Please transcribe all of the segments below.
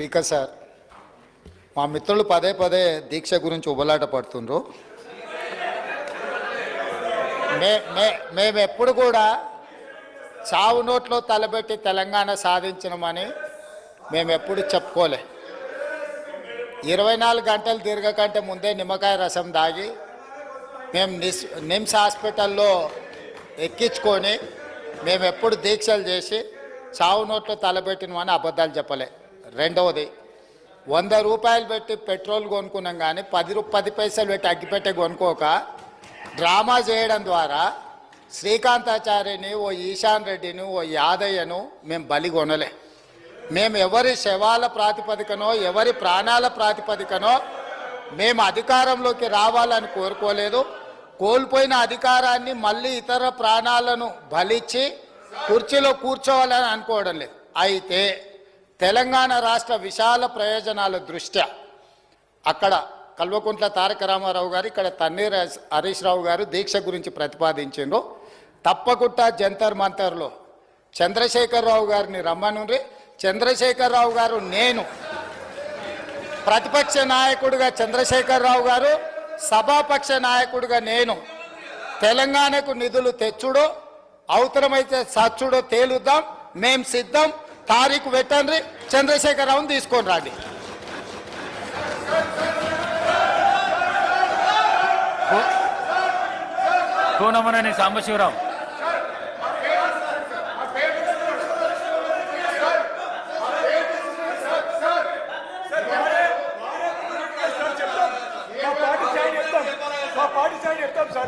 Speaker sir మా మిత్రులు పదే పదే దీక్ష గురించి ఉబలాట పడుతుండ్రు. మే మే మేము ఎప్పుడు కూడా చావు నోట్లో తలబెట్టి తెలంగాణ సాధించినమని మేము ఎప్పుడు చెప్పుకోలే. ఇరవై నాలుగు గంటలు తిరగకంటే ముందే నిమ్మకాయ రసం దాగి మేము నిస్ నిమ్స్ హాస్పిటల్లో ఎక్కించుకొని మేము ఎప్పుడు దీక్షలు చేసి చావు నోట్లో తలబెట్టినమని అబద్ధాలు చెప్పలే. రెండవది వంద రూపాయలు పెట్టి పెట్రోల్ కొనుక్కున్నాం కానీ పది రూ పది పైసలు పెట్టి అగ్గిపెట్టే కొనుక్కోక డ్రామా చేయడం ద్వారా శ్రీకాంతాచార్యని ఓ ఈశాన్ రెడ్డిని ఓ యాదయ్యను మేము బలి కొనలే. మేము ఎవరి శవాల ప్రాతిపదికనో ఎవరి ప్రాణాల ప్రాతిపదికనో మేము అధికారంలోకి రావాలని కోరుకోలేదు. కోల్పోయిన అధికారాన్ని మళ్ళీ ఇతర ప్రాణాలను బలిచ్చి కుర్చీలో కూర్చోవాలని అనుకోవడం లేదు. అయితే తెలంగాణ రాష్ట్ర విశాల ప్రయోజనాల దృష్ట్యా అక్కడ కల్వకుంట్ల తారక రామారావు గారు ఇక్కడ తన్నీర్ హరీష్ రావు గారు దీక్ష గురించి ప్రతిపాదించిండ్రు. తప్పకుండా జంతర్ మంతర్లో చంద్రశేఖరరావు గారిని రమ్మనుండ్రి. చంద్రశేఖరరావు గారు నేను ప్రతిపక్ష నాయకుడిగా చంద్రశేఖరరావు గారు సభాపక్ష నాయకుడిగా నేను తెలంగాణకు నిధులు తెచ్చుడో అవసరమైతే సచ్చుడో తేలుద్దాం మేం సిద్ధం. తారీఖు పెట్టండి చంద్రశేఖరరావుని తీసుకొని రండి. కోనమనేని సాంబశివరావు.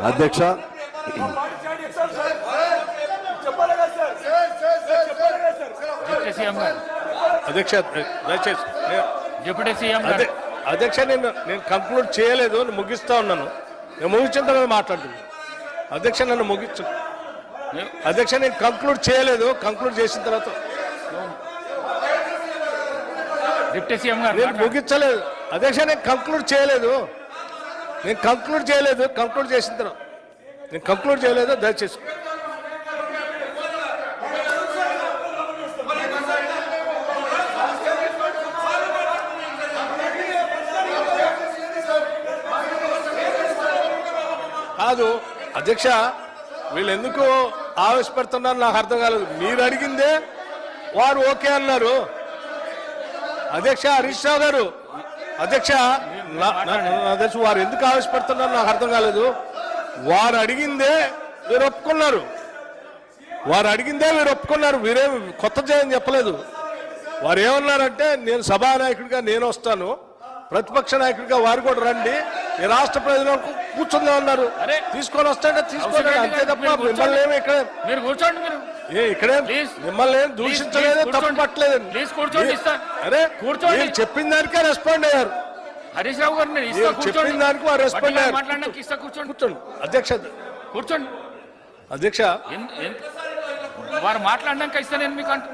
అధ్యక్ష మా పార్టీ స్టాండ్ చెప్తాం సార్ చెప్పాలి కదా సార్ చెప్పాలి కదా సార్ డిప్యూటీ సీఎం గారు. అధ్యక్ష దయచేసి నేను- డిప్యూటీ సీఎం గారు. అధ్య- అధ్యక్ష నేను నేను కంక్లూడ్ చేయలేదు ముగిస్తా ఉన్నాను. నేను ముగించిన తర్వాత మాట్లాడుతున్నాను అధ్యక్ష నన్ను ముగించు అధ్యక్ష నేను కంక్లూడ్ చేయలేదు కంక్లూడ్ చేసిన తర్వాత. డిప్యూటీ సీఎం గారు నేను. ముగించలేదు. అధ్యక్ష నేను కంక్లూడ్ చేయలేదు. నేను కంక్లూడ్ చేయలేదు కంక్లూడ్ చేసిన తర్వాత. నేను కంక్లూడ్ చేయలేదు దయచేసి. కాదు. అధ్యక్ష వీళ్ళు ఎందుకు ఆవేశపడుతున్నారు? నాకు అర్థం కాలేదు. మీరు అడిగిందే వారు ఓకే అన్నారు. అధ్యక్ష హరీష్ రావు గారు అధ్యక్ష అధ్యక్ష వారు ఎందుకు ఆవేశపడుతున్నారు? నాకు అర్థం కాలేదు. వారు అడిగిందే మీరు ఒప్పుకున్నారు. వారు అడిగిందే మీరు ఒప్పుకున్నారు. మీరేం కొత్త చేయని చెప్పలేదు. వారు ఏమన్నారంటే నేను సభానాయకుడిగా నేను వస్తాను. ప్రతిపక్ష నాయకుడిగా వారు కూడా రండి. ఈ రాష్ట్ర ప్రజలకు కూర్చుందా ఉన్నారు అరే. తీసుకొని వస్తాంటే తీసుకోండి అంతే. తప్ప. మిమ్మల్ని ఏమి ఇక్కడ మీరు కూర్చోండి మీరు ఏ ఇక్కడే. మిమ్మల్ని ఏం దూషించలేదు తప్పు కూర్చోండి. పట్టలేదు Please కూర్చోండి, ఇస్తా. అరే కూర్చోండి. చెప్పిన దానికే రెస్పాండ్ అయ్యారు హరీష్ రావు గారు చెప్పిన దానికి వారు రెస్పాండ్ అయ్యారు. మాట్లాడడానికి కూర్చోండి కూర్చోండి అధ్యక్ష కూర్చోండి అధ్యక్ష వారు మాట్లాడినాక ఇస్తా నేను మీకు అంటు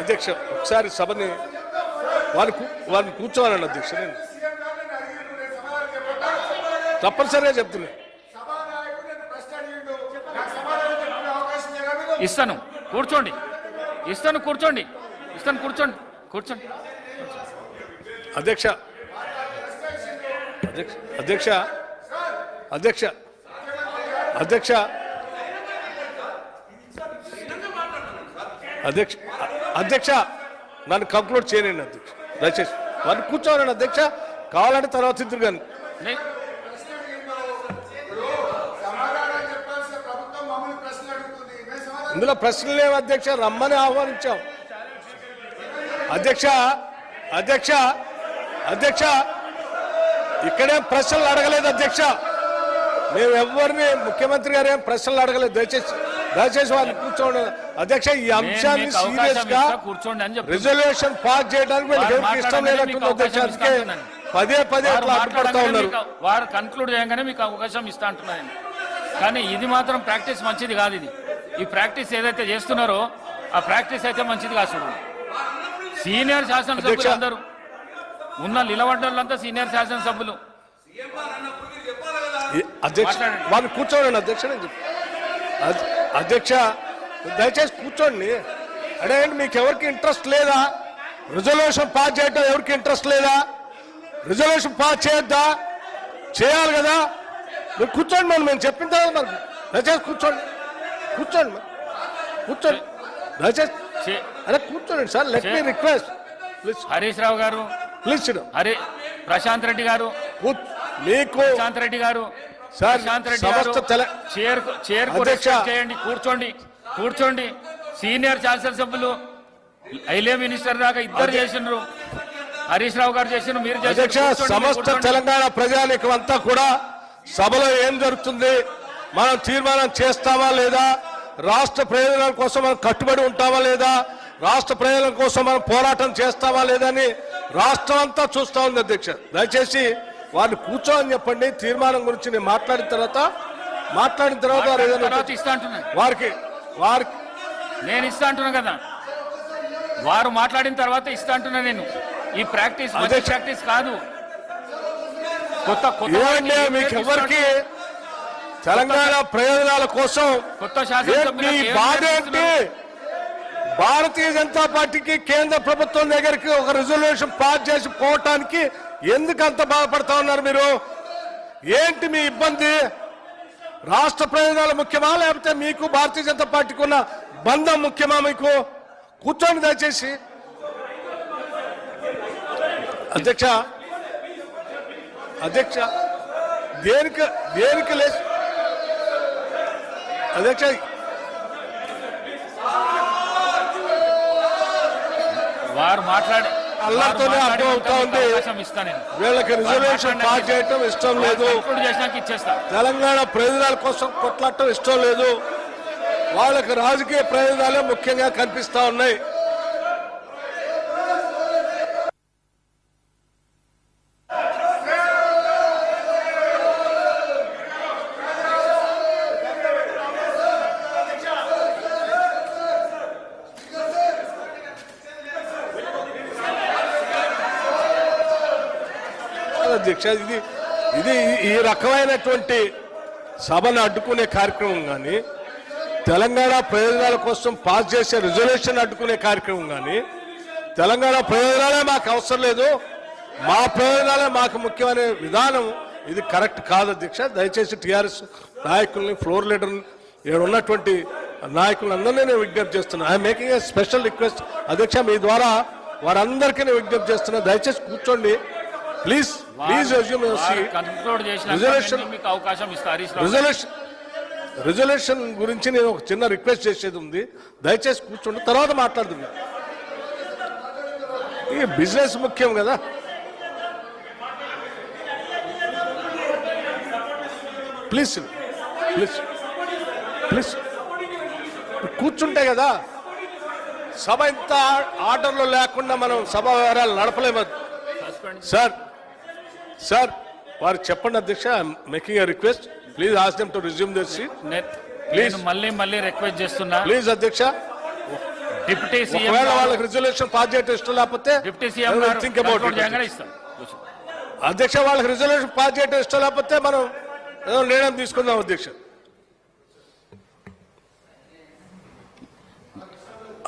అధ్యక్ష ఒకసారి సభని వారిని కూ- వారిని కూర్చోవాలండి అధ్యక్ష నేను. తప్పనిసరిగా చెప్తున్నా. ఇస్తాను. కూర్చోండి. ఇస్తాను కూర్చోండి. ఇస్తాను కూర్చోండి. కూర్చోండి. అధ్యక్ష. అధ్యక్ష అధ్యక్ష. అధ్యక్ష. అధ్యక్ష. అధ్యక్ష అధ్యక్ష. నన్ను కంక్లూడ్ చేయనండి అధ్యక్ష. దయచేసి. వారిని కూర్చోవాలండి అధ్యక్ష కావాలంటే తర్వాత ఇద్దరు కానీ. ఇందులో ప్రశ్నలు లేవు అధ్యక్ష. రమ్మని ఆహ్వానించాం. అధ్యక్ష అధ్యక్ష అధ్యక్ష. ఇక్కడే ప్రశ్నలు అడగలేదు అధ్యక్ష. మేము ఎవరిని ముఖ్యమంత్రి గారు ఏం ప్రశ్నలు అడగలేదు. దయచేసి దయచేసి వారిని కూర్చోండి అధ్యక్ష ఈ నేను అంశాన్ని సీరియస్గా కూర్చోండి చెప్తున్నా. రిజల్యూషన్ పాస్ చేయడానికి ఎవరికి ఇష్టం లేనట్టుంది అధ్యక్ష. పదే పదే అడ్డుపడతా ఉన్నారు వారు కన్క్లూడ్ చేయగానే మీకు అవకాశం ఇస్తా అంటున్నాను కానీ ఇది మాత్రం ప్రాక్టీస్ మంచిది కాదు ఇది ఈ ప్రాక్టీస్ ఏదైతే చేస్తున్నారో ఆ ప్రాక్టీస్ అయితే మంచిది కాదు చూడండి సీనియర్ శాసనసభ్యులు. అందరూ ఉన్న నిలబడ్డోళ్ళంతా సీనియర్ శాసనసభ్యులు అధ్యక్ష. వారిని కూర్చోండి అధ్యక్ష అధ్యక్ష దయచేసి కూర్చోండి. ఏంటి మీకు ఎవరికి ఇంట్రెస్ట్ లేదా? రిజర్వేషన్ పాస్ చేయటం ఎవరికి ఇంట్రెస్ట్ లేదా? రిజర్వేషన్ పాస్ చేయొద్దా? చేయాలి కదా? మీరు కూర్చోండి మరి మేము చెప్పిన తర్వాత మరి దయచేసి కూర్చోండి. కూర్చోండి కూర్చోండి. దయచేసి అరే కూర్చోండి sir let me request please Harish Rao గారు ప్లీజ్ హరి ప్రశాంత్ రెడ్డి గారు మీకు ప్రశాంత్ రెడ్డి గారు సార్, సమస్త తెల- చేయండి కూర్చోండి కూర్చోండి. సీనియర్ శాసనసభ్యులు ఐలే మినిస్టర్ దాకా ఇద్దరు చేసిండ్రు. హరీష్ రావు గారు చేసిండ్రు మీరు సమస్త. తెలంగాణ ప్రజానికం అంతా కూడా సభలో ఏం జరుగుతుంది? మనం తీర్మానం చేస్తామా లేదా? రాష్ట్ర ప్రయోజనాల కోసం మనం కట్టుబడి ఉంటామా లేదా? రాష్ట్ర ప్రయోజనం కోసం మనం పోరాటం చేస్తామా లేదా అని రాష్ట్రం అంతా చూస్తా ఉంది అధ్యక్ష. దయచేసి వారిని కూర్చోని చెప్పండి తీర్మానం గురించి నేను మాట్లాడిన తర్వాత మాట్లాడిన తర్వాత వారు ఏదైనా తర్వాత ఇస్తా అంటున్నాను వారికి వారికి నేను ఇస్తా అంటున్నా కదా. వారు మాట్లాడిన తర్వాత ఇస్తా అంటున్నా నేను. ఈ ప్రాక్టీస్ అధ్యక్ష. ప్రాక్టీస్ కాదు. కొత్త వారికి మీకు ఎవరికి తెలంగాణ ప్రయోజనాల కోసం కొత్త నేర్పిస్తున్నారు? భారతీయ జనతా పార్టీకి కేంద్ర ప్రభుత్వం దగ్గరికి ఒక రిజల్యూషన్ పాస్ చేసి పోవటానికి ఎందుకు అంత బాధపడతా ఉన్నారు మీరు? ఏంటి మీ ఇబ్బంది? రాష్ట్ర ప్రయోజనాలు ముఖ్యమా? లేకపోతే మీకు భారతీయ జనతా పార్టీకి ఉన్న బంధం ముఖ్యమా మీకు? కూర్చోండి దయచేసి. అధ్యక్ష అధ్యక్ష దేనికి దేనికి లే అధ్యక్ష వారు మాట్లాడి అల్లరితోనే అర్థం అవుతా ఉంది. వీళ్ళకి రిజర్వేషన్ పాస్ చేయటం ఇష్టం లేదు. తెలంగాణ ప్రయోజనాల కోసం కొట్లాడటం ఇష్టం లేదు. వాళ్ళకి రాజకీయ ప్రయోజనాలే ముఖ్యంగా కనిపిస్తా ఉన్నాయి. అధ్యక్ష ఇది ఇది ఈ రకమైనటువంటి సభను అడ్డుకునే కార్యక్రమం కానీ తెలంగాణ ప్రయోజనాల కోసం పాస్ చేసే రిజల్యూషన్ అడ్డుకునే కార్యక్రమం కానీ తెలంగాణ ప్రయోజనాలే మాకు అవసరం లేదు. మా ప్రయోజనాలే మాకు ముఖ్యమనే విధానం ఇది కరెక్ట్ కాదు అధ్యక్ష. దయచేసి టీఆర్ఎస్ నాయకుల్ని ఫ్లోర్ లీడర్ని ఇక్కడ ఉన్నటువంటి నాయకులందరినీ నేను విజ్ఞప్తి చేస్తున్నాను I'm making a special request అధ్యక్ష మీ ద్వారా వారందరికీ నేను విజ్ఞప్తి చేస్తున్నా. దయచేసి కూర్చోండి. ప్లీజ్ ప్లీజ్ చేసిన మీకు అవకాశం రావు రిజల్యూషన్ రిజల్యూషన్ గురించి నేను ఒక చిన్న రిక్వెస్ట్ చేసేది ఉంది. దయచేసి కూర్చోండి తర్వాత మాట్లాడుతుంది ఈ బిజినెస్ ముఖ్యం కదా. ప్లీజ్ ప్లీజ్ ప్లీజ్ కూర్చుంటే కదా సభ ఇంత ఆర్డర్లో లేకుండా మనం సభ వ్యవహారాలు నడపలేము సార్ సార్ వారు చెప్పండి అధ్యక్ష making a request please ask them to resume this seat. నేను మళ్ళీ మళ్ళీ రిక్వెస్ట్ చేస్తున్నా. ప్లీజ్ అధ్యక్ష. డిప్యూటీ సీఎం వాళ్ళకి రిజల్యూషన్ పాస్ చేయటం ఇష్టం లేకపోతే డిప్యూటీ సీఎం థింక్ అబౌట్ అధ్యక్ష. వాళ్ళకి రిజల్యూషన్ పాస్ చేయటం ఇష్టం లేకపోతే మనం ఏదో నిర్ణయం తీసుకుందాం అధ్యక్ష.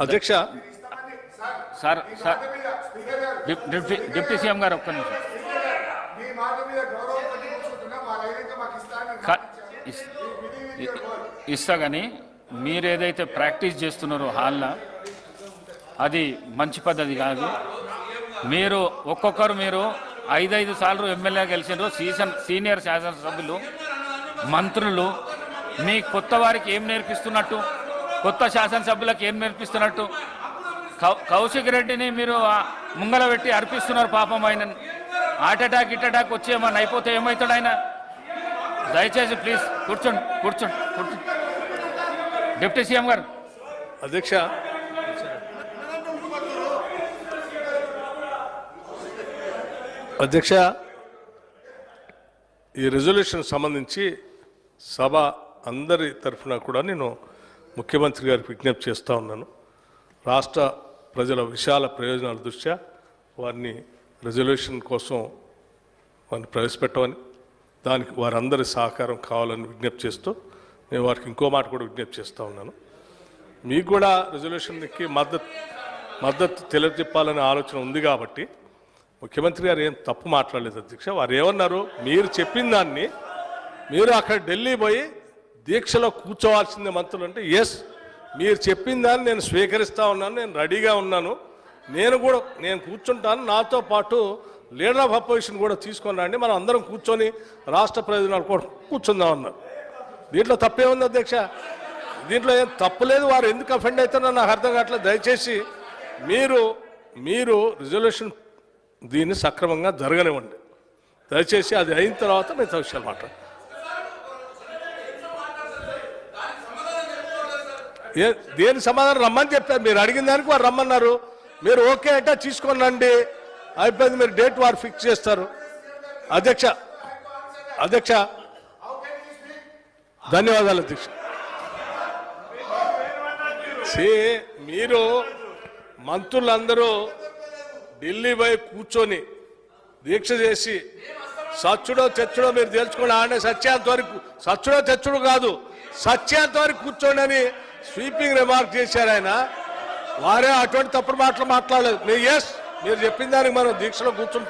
అధ్యక్ష. Sir sir. Dep- deputy CM గారు ఒక్క నిమిషం. మాట మీద గౌరవం మాకు ఇస్తా కానీ మీరు ఏదైతే ప్రాక్టీస్ చేస్తున్నారో హాల్లో అది మంచి పద్ధతి కాదు. మీరు ఒక్కొక్కరు మీరు ఐదైదు సార్లు ఎమ్మెల్యే గెలిచినారు సీజన్ సీనియర్ శాసనసభ్యులు మంత్రులు మీ కొత్త వారికి ఏం నేర్పిస్తున్నట్టు కొత్త శాసనసభ్యులకు ఏం నేర్పిస్తున్నట్టు కౌ- కౌశిక్ రెడ్డిని మీరు ముంగల పెట్టి అర్పిస్తున్నారు పాపం ఆయన హార్ట్ అటాక్ ఇట్ అటాక్ వచ్చి ఏమన్నా అయిపోతే ఏమవుతాడు ఆయన? దయచేసి ప్లీజ్ కూర్చోండి కూర్చోండి కూర్చోండి. డిప్యూటీ సీఎం గారు. అధ్యక్ష. అధ్యక్ష ఈ రెజల్యూషన్ సంబంధించి సభ అందరి తరఫున కూడా నేను ముఖ్యమంత్రి గారికి విజ్ఞప్తి చేస్తూ ఉన్నాను. రాష్ట్ర ప్రజల విశాల ప్రయోజనాల దృష్ట్యా వారిని రెజల్యూషన్ కోసం వారిని ప్రవేశపెట్టమని దానికి వారందరి సహకారం కావాలని విజ్ఞప్తి చేస్తూ నేను వారికి ఇంకో మాట కూడా విజ్ఞప్తి చేస్తూ ఉన్నాను. మీకు కూడా రెజల్యూషన్కి మద్దతు మద్దతు తెలియజెప్పాలనే ఆలోచన ఉంది కాబట్టి ముఖ్యమంత్రి గారు ఏం తప్పు మాట్లాడలేదు అధ్యక్ష. వారు ఏమన్నారు? మీరు చెప్పిన దాన్ని మీరు అక్కడ ఢిల్లీ పోయి దీక్షలో కూర్చోవాల్సిందే మంత్రులు అంటే ఎస్ మీరు చెప్పిన దాన్ని నేను స్వీకరిస్తూ ఉన్నాను నేను రెడీగా ఉన్నాను. నేను కూడా నేను కూర్చుంటాను. నాతో పాటు లీడర్ ఆఫ్ అపోజిషన్ కూడా తీసుకొని రండి. మనం అందరం కూర్చొని రాష్ట్ర ప్రయోజనాలు కూడా కూర్చుందాం అన్నారు. దీంట్లో తప్పేముంది అధ్యక్ష? దీంట్లో ఏం తప్పు లేదు. వారు ఎందుకు అఫెండ్ అవుతున్నారో నాకు అర్థం కావట్లేదు. దయచేసి మీరు మీరు రిజల్యూషన్ దీన్ని సక్రమంగా జరగనివ్వండి. దయచేసి అది అయిన తర్వాత మిగతా విషయాలు మాట్లాడు దేని సమాధానం రమ్మని చెప్పారు? మీరు అడిగిన దానికి వారు రమ్మన్నారు. మీరు ఓకే అంటే తీసుకోనండి అయిపోయింది మీరు డేట్ వారు ఫిక్స్ చేస్తారు. అధ్యక్ష అధ్యక్ష. ధన్యవాదాలు అధ్యక్ష. సి మీరు మంత్రులందరూ ఢిల్లీ పోయి కూర్చొని దీక్ష చేసి సచ్చుడో చచ్చుడో మీరు తెలుసుకోండి ఆడే సత్యాంత వరకు సచ్చుడో చచ్చుడు కాదు సత్యాంత వరకు కూర్చోండి అని స్వీపింగ్ రిమార్క్ చేశారు ఆయన. వారే అటువంటి తప్పుడు మాటలు మాట్లాడలేదు. మీరు ఎస్ మీరు చెప్పిన దానికి మనం దీక్షలో కూర్చుంటాం.